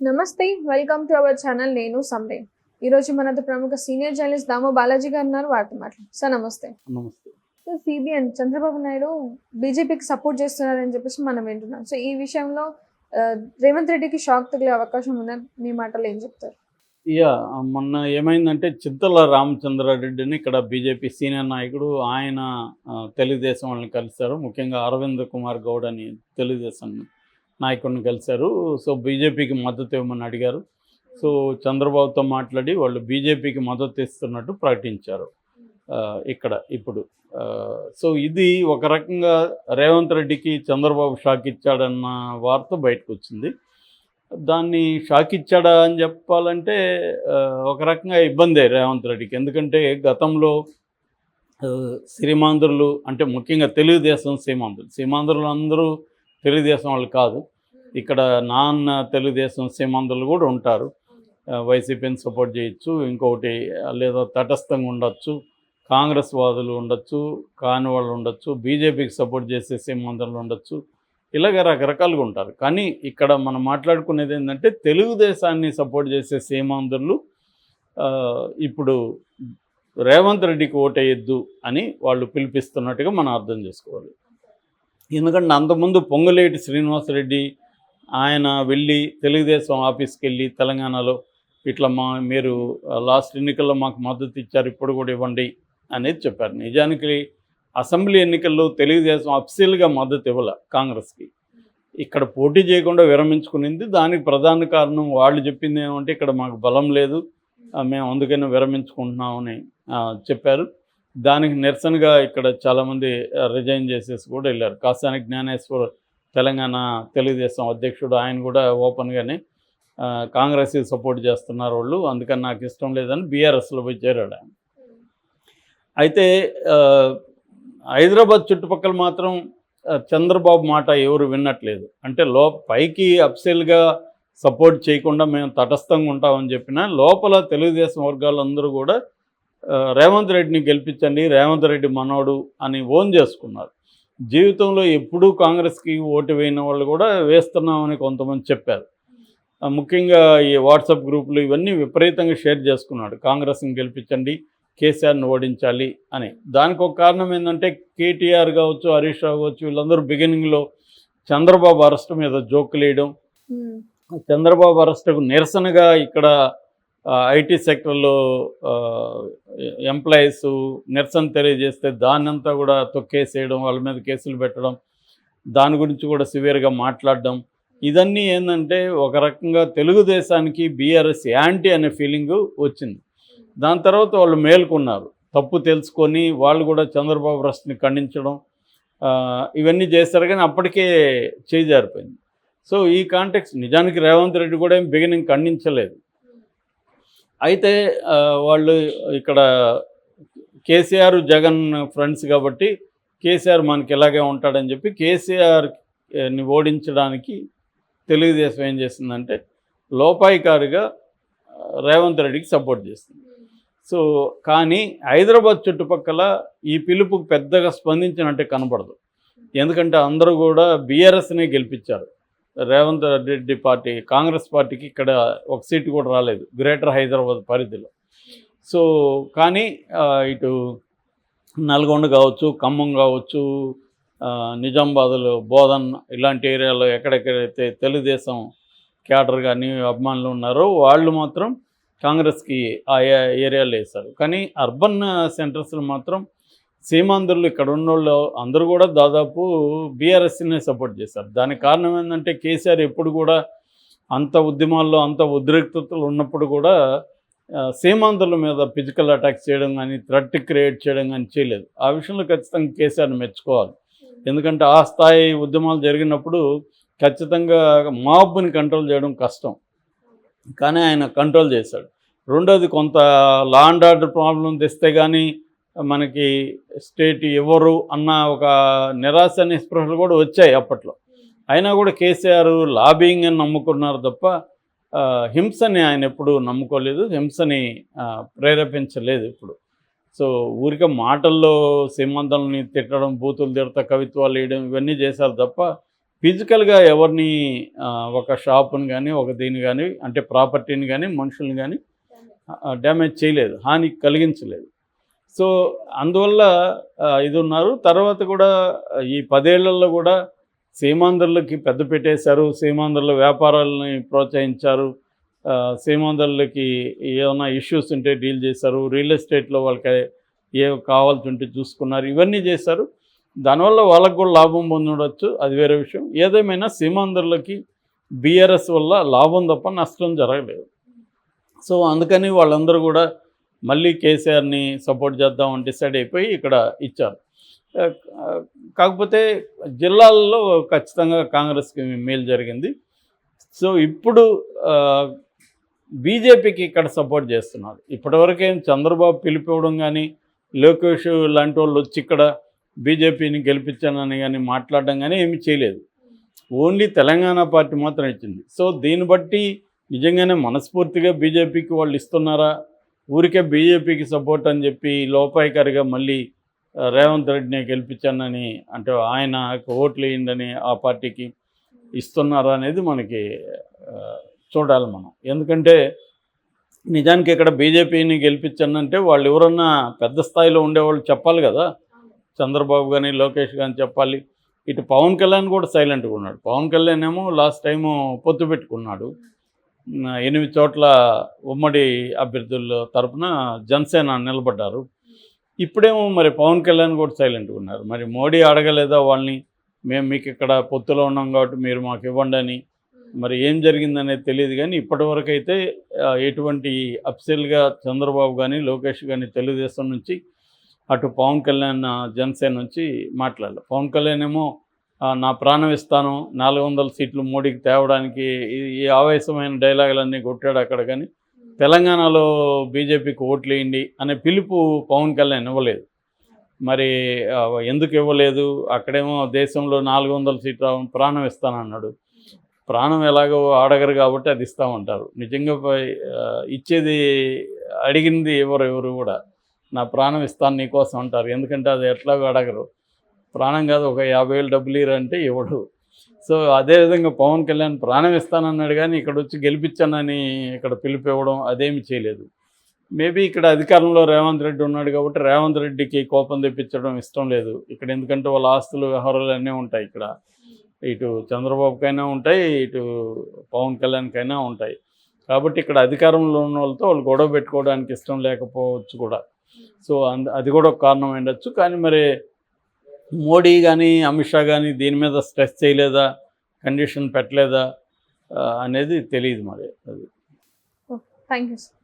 నమస్తే welcome to our channel నేను Sunday ఈ రోజు మనతో ప్రముఖ సీనియర్ జర్నలిస్ట్ దామో బాలాజీ గారు ఉన్నారు వారితో మాట్లాడు సార్ నమస్తే. నమస్తే. సో సిబిఎన్ చంద్రబాబు నాయుడు బీజేపీకి సపోర్ట్ చేస్తున్నారని చెప్పేసి మనం వింటున్నాం. సో ఈ విషయంలో రేవంత్ రెడ్డికి షాక్ తగిలే అవకాశం ఉందని మీ మాటలు ఏం చెప్తారు? ఇక మొన్న ఏమైందంటే చింతల రామచంద్రారెడ్డిని ఇక్కడ బీజేపీ సీనియర్ నాయకుడు ఆయన తెలుగుదేశం వాళ్ళని కలిశారు. ముఖ్యంగా అరవింద్ కుమార్ గౌడ్ అని తెలుగుదేశం నాయకుడిని కలిశారు. సో బీజేపీకి మద్దతు ఇవ్వమని అడిగారు. సో చంద్రబాబుతో మాట్లాడి వాళ్ళు బీజేపీకి మద్దతు ఇస్తున్నట్టు ప్రకటించారు. ఇక్కడ ఇప్పుడు. సో ఇది ఒక రకంగా రేవంత్ రెడ్డికి చంద్రబాబు షాక్ ఇచ్చాడన్న వార్త బయటకు వచ్చింది. దాన్ని షాక్ ఇచ్చాడా అని చెప్పాలంటే ఒక రకంగా ఇబ్బందే రేవంత్ రెడ్డికి. ఎందుకంటే గతంలో సీమాంధ్రులు అంటే ముఖ్యంగా తెలుగుదేశం సీమాంధ్రులు సీమాంధ్రులు అందరూ తెలుగుదేశం వాళ్ళు కాదు. ఇక్కడ నాన్న తెలుగుదేశం సీమాంధ్రులు కూడా ఉంటారు. వైసీపీని సపోర్ట్ చేయొచ్చు. ఇంకొకటి లేదా తటస్థంగా ఉండొచ్చు. కాంగ్రెస్ వాదులు ఉండొచ్చు కాని వాళ్ళు ఉండొచ్చు. బీజేపీకి సపోర్ట్ చేసే సీమాంధ్రులు ఉండొచ్చు. ఇలాగ రకరకాలుగా ఉంటారు. కానీ ఇక్కడ మనం మాట్లాడుకునేది ఏంటంటే తెలుగుదేశాన్ని సపోర్ట్ చేసే సీమాంధ్రులు ఇప్పుడు రేవంత్ రెడ్డికి ఓటేయద్దు అని వాళ్ళు పిలిపిస్తున్నట్టుగా మనం అర్థం చేసుకోవాలి. ఎందుకంటే అంతకుముందు పొంగులేటి శ్రీనివాసరెడ్డి ఆయన వెళ్ళి తెలుగుదేశం ఆఫీస్కి వెళ్ళి తెలంగాణలో ఇట్లా మా మీరు లాస్ట్ ఎన్నికల్లో మాకు మద్దతు ఇచ్చారు ఇప్పుడు కూడా ఇవ్వండి అనేది చెప్పారు. నిజానికి అసెంబ్లీ ఎన్నికల్లో తెలుగుదేశం అఫ్సీల్గా మద్దతు ఇవ్వాల కాంగ్రెస్కి. ఇక్కడ పోటీ చేయకుండా విరమించుకునింది. దానికి ప్రధాన కారణం వాళ్ళు చెప్పింది ఏమంటే ఇక్కడ మాకు బలం లేదు మేము అందుకని విరమించుకుంటున్నామని చెప్పారు. దానికి నిరసనగా ఇక్కడ చాలామంది రిజైన్ చేసేసి కూడా వెళ్ళారు. కాసాని జ్ఞానేశ్వర్ తెలంగాణ తెలుగుదేశం అధ్యక్షుడు ఆయన కూడా ఓపెన్గానే కాంగ్రెస్ కాంగ్రెస్కి సపోర్ట్ చేస్తున్నారు వాళ్ళు. అందుకని నాకు ఇష్టం లేదని బీఆర్ఎస్లో పోయి చేరాడు ఆయన. అయితే హైదరాబాద్ చుట్టుపక్కల మాత్రం చంద్రబాబు మాట ఎవరు విన్నట్లేదు అంటే లో పైకి అప్సెల్గా సపోర్ట్ చేయకుండా మేము తటస్థంగా ఉంటామని చెప్పినా లోపల తెలుగుదేశం వర్గాలందరూ కూడా రేవంత్ రెడ్డిని గెలిపించండి రేవంత్ రెడ్డి మనోడు అని ఓన్ చేసుకున్నారు. జీవితంలో ఎప్పుడూ కాంగ్రెస్కి ఓటు వేయని వాళ్ళు కూడా వేస్తున్నామని కొంతమంది చెప్పారు. ముఖ్యంగా ఈ వాట్సాప్ గ్రూపులు ఇవన్నీ విపరీతంగా షేర్ చేసుకున్నాడు. కాంగ్రెస్ని గెలిపించండి కేసీఆర్ని ఓడించాలి అని. దానికి ఒక కారణం ఏంటంటే కేటీఆర్ కావచ్చు హరీష్ రావు కావచ్చు వీళ్ళందరూ బిగినింగ్లో చంద్రబాబు అరెస్ట్ మీద జోకులు వేయడం. చంద్రబాబు అరెస్టుకు నిరసనగా ఇక్కడ ఐటీ సెక్టర్లో ఎంప్లాయీస్ నిరసన తెలియజేస్తే దాన్నంతా కూడా తొక్కేసేయడం వాళ్ళ మీద కేసులు పెట్టడం దాని గురించి కూడా సివియర్గా మాట్లాడడం. ఇదన్నీ ఏంటంటే ఒక రకంగా తెలుగుదేశానికి బీఆర్ఎస్ యాంటీ అనే ఫీలింగ్ వచ్చింది. దాని తర్వాత వాళ్ళు మేల్కొన్నారు. తప్పు తెలుసుకొని వాళ్ళు కూడా చంద్రబాబు రస్ని ఖండించడం ఇవన్నీ చేశారు కానీ అప్పటికే చేజారిపోయింది. సో ఈ కాంటెక్స్ నిజానికి రేవంత్ రెడ్డి కూడా ఏం బిగినింగ్ ఖండించలేదు. అయితే వాళ్ళు ఇక్కడ కేసీఆర్ జగన్ ఫ్రెండ్స్ కాబట్టి కేసీఆర్ మనకి ఇలాగే ఉంటాడని చెప్పి కేసీఆర్ని ఓడించడానికి తెలుగుదేశం ఏం చేసిందంటే లోపాయికారుగా రేవంత్ రెడ్డికి సపోర్ట్ చేసింది. సో కానీ హైదరాబాద్ చుట్టుపక్కల ఈ పిలుపుకు పెద్దగా స్పందించినట్టే కనపడదు. ఎందుకంటే అందరూ కూడా బీఆర్ఎస్నే గెలిపించారు. రేవంత్ రెడ్డి పార్టీ కాంగ్రెస్ పార్టీకి ఇక్కడ ఒక సీటు కూడా రాలేదు గ్రేటర్ హైదరాబాద్ పరిధిలో. సో కానీ ఇటు నల్గొండ కావచ్చు ఖమ్మం కావచ్చు నిజామాబాద్లో బోధన్ ఇలాంటి ఏరియాలో ఎక్కడెక్కడైతే తెలుగుదేశం క్యాడర్ కానీ అభిమానులు ఉన్నారో వాళ్ళు మాత్రం కాంగ్రెస్కి ఆ ఏ- ఏరియాలో వేశారు. కానీ అర్బన్ సెంటర్స్లో మాత్రం సీమాంధ్రులు ఇక్కడ ఉన్నోళ్ళు అందరూ కూడా దాదాపు బీఆర్ఎస్ని సపోర్ట్ చేశారు. దానికి కారణం ఏంటంటే కేసీఆర్ ఎప్పుడు కూడా అంత ఉద్యమాల్లో అంత ఉద్రిక్తతలు ఉన్నప్పుడు కూడా సీమాంధ్రుల మీద ఫిజికల్ అటాక్ చేయడం కానీ థ్రెట్ క్రియేట్ చేయడం కానీ చేయలేదు. ఆ విషయంలో ఖచ్చితంగా కేసీఆర్ని మెచ్చుకోవాలి. ఎందుకంటే ఆ స్థాయి ఉద్యమాలు జరిగినప్పుడు ఖచ్చితంగా మాబ్ని కంట్రోల్ చేయడం కష్టం. కానీ ఆయన కంట్రోల్ చేశాడు. రెండోది కొంత లా అండ్ ఆర్డర్ ప్రాబ్లం తెస్తే కానీ మనకి స్టేట్ ఎవరు అన్న ఒక నిరాశ నిస్పృహలు కూడా వచ్చాయి అప్పట్లో. అయినా కూడా కేసీఆర్ లాబింగ్ అని నమ్ముకున్నారు తప్ప హింసని ఆయన ఎప్పుడు నమ్ముకోలేదు హింసని ప్రేరేపించలేదు ఇప్పుడు. సో ఊరికే మాటల్లో సీమంతాలని తిట్టడం బూతులు తిడతా కవిత్వాలు వేయడం ఇవన్నీ చేశారు తప్ప ఫిజికల్గా ఎవరిని ఒక షాపుని కానీ ఒక దీన్ని కానీ అంటే ప్రాపర్టీని కానీ మనుషుల్ని కానీ డ్యామేజ్ చేయలేదు హాని కలిగించలేదు. సో అందువల్ల ఇది ఉన్నారు. తర్వాత కూడా ఈ పదేళ్ళలో కూడా సీమాంధ్రులకి పెద్ద పెట్టేశారు. సీమాంధ్రుల వ్యాపారాలని ప్రోత్సహించారు. సీమాంధ్రులకి ఏమైనా ఇష్యూస్ ఉంటే డీల్ చేశారు. రియల్ ఎస్టేట్లో వాళ్ళకి ఏ కావాల్సి చూసుకున్నారు. ఇవన్నీ చేశారు. దానివల్ల వాళ్ళకు కూడా లాభం పొందవచ్చు అది వేరే విషయం. ఏదేమైనా సీమాంధ్రులకి బీఆర్ఎస్ వల్ల లాభం తప్ప నష్టం జరగలేదు. సో అందుకని వాళ్ళందరూ కూడా మళ్ళీ కేసీఆర్ని సపోర్ట్ చేద్దామని డిసైడ్ అయిపోయి ఇక్కడ ఇచ్చారు. కాకపోతే జిల్లాల్లో ఖచ్చితంగా కాంగ్రెస్కి మేలు జరిగింది. సో ఇప్పుడు బీజేపీకి ఇక్కడ సపోర్ట్ చేస్తున్నారు. ఇప్పటివరకేం చంద్రబాబు పిలిపివ్వడం కానీ లోకేష్ లాంటి వాళ్ళు వచ్చి ఇక్కడ బీజేపీని గెలిపించానని కానీ మాట్లాడడం కానీ ఏమీ చేయలేదు. ఓన్లీ తెలంగాణ పార్టీ మాత్రం ఇచ్చింది. సో దీన్ని బట్టి నిజంగానే మనస్ఫూర్తిగా బీజేపీకి వాళ్ళు ఇస్తున్నారా? ఊరికే బీజేపీకి సపోర్ట్ అని చెప్పి లోపాయికారిగా మళ్ళీ రేవంత్ రెడ్డిని గెలిపించానని అంటే ఆయన ఓట్లు వేయండి ఆ పార్టీకి ఇస్తున్నారా అనేది మనకి చూడాలి మనం. ఎందుకంటే నిజానికి ఇక్కడ బీజేపీని గెలిపించానంటే వాళ్ళు ఎవరన్నా పెద్ద స్థాయిలో ఉండేవాళ్ళు చెప్పాలి కదా. చంద్రబాబు కానీ లోకేష్ కానీ చెప్పాలి. ఇటు పవన్ కళ్యాణ్ కూడా సైలెంట్గా ఉన్నాడు. పవన్ కళ్యాణ్ ఏమో లాస్ట్ టైము పొత్తు పెట్టుకున్నాడు. ఎనిమిది చోట్ల ఉమ్మడి అభ్యర్థుల తరపున జనసేన నిలబడ్డారు. ఇప్పుడేమో మరి పవన్ కళ్యాణ్ కూడా సైలెంట్గా ఉన్నారు. మరి మోడీ అడగలేదా వాళ్ళని? మేము మీకు ఇక్కడ పొత్తులో ఉన్నాం కాబట్టి మీరు మాకు ఇవ్వండి అని. మరి ఏం జరిగిందనేది తెలియదు కానీ ఇప్పటివరకు అయితే ఎటువంటి అఫ్సెల్గా చంద్రబాబు కానీ లోకేష్ కానీ తెలుగుదేశం నుంచి అటు పవన్ కళ్యాణ్ జనసేన నుంచి మాట్లాడాలి. పవన్ కళ్యాణ్ ఏమో నా ప్రాణం ఇస్తాను. నాలుగు వందల సీట్లు మోడీకి తేవడానికి ఈ- ఆవేశమైన డైలాగులన్నీ కొట్టాడు అక్కడ కానీ తెలంగాణలో బీజేపీకి ఓట్లు వేయండి అనే పిలుపు పవన్ కళ్యాణ్ ఇవ్వలేదు. మరి ఎందుకు ఇవ్వలేదు? అక్కడేమో దేశంలో నాలుగు వందల సీట్లు ప్రాణం ఇస్తానన్నాడు. ప్రాణం ఎలాగో అడగరు కాబట్టి అది ఇస్తామంటారు. నిజంగా ఇచ్చేది అడిగింది ఎవరు ఎవరు కూడా నా ప్రాణం ఇస్తాను నీకోసం అంటారు. ఎందుకంటే అది ఎట్లాగో అడగరు. ప్రాణం కాదు ఒక యాభై వేలు డబ్బులు ఇరంటే ఇవ్వడు. సో అదేవిధంగా పవన్ కళ్యాణ్ ప్రాణం ఇస్తానన్నాడు కానీ ఇక్కడ వచ్చి గెలిపించానని ఇక్కడ పిలిపివ్వడం ఇవ్వడం అదేమి చేయలేదు. మేబీ ఇక్కడ అధికారంలో రేవంత్ రెడ్డి ఉన్నాడు కాబట్టి రేవంత్ రెడ్డికి కోపం తెప్పించడం ఇష్టం లేదు. ఇక్కడ ఎందుకంటే వాళ్ళ ఆస్తులు వ్యవహారాలు అన్నీ ఉంటాయి ఇక్కడ. ఇటు చంద్రబాబుకైనా ఉంటాయి ఇటు పవన్ కళ్యాణ్కైనా ఉంటాయి. కాబట్టి ఇక్కడ అధికారంలో ఉన్న వాళ్ళతో వాళ్ళు గొడవ పెట్టుకోవడానికి ఇష్టం లేకపోవచ్చు కూడా. సో అంద అది కూడా ఒక కారణం ఉండొచ్చు కానీ మరి మోడీ కానీ అమిత్ షా కానీ దీని మీద స్ట్రెస్ చేయలేదా? కండిషన్ పెట్టలేదా? అనేది తెలియదు మరి అది. Thank you sir.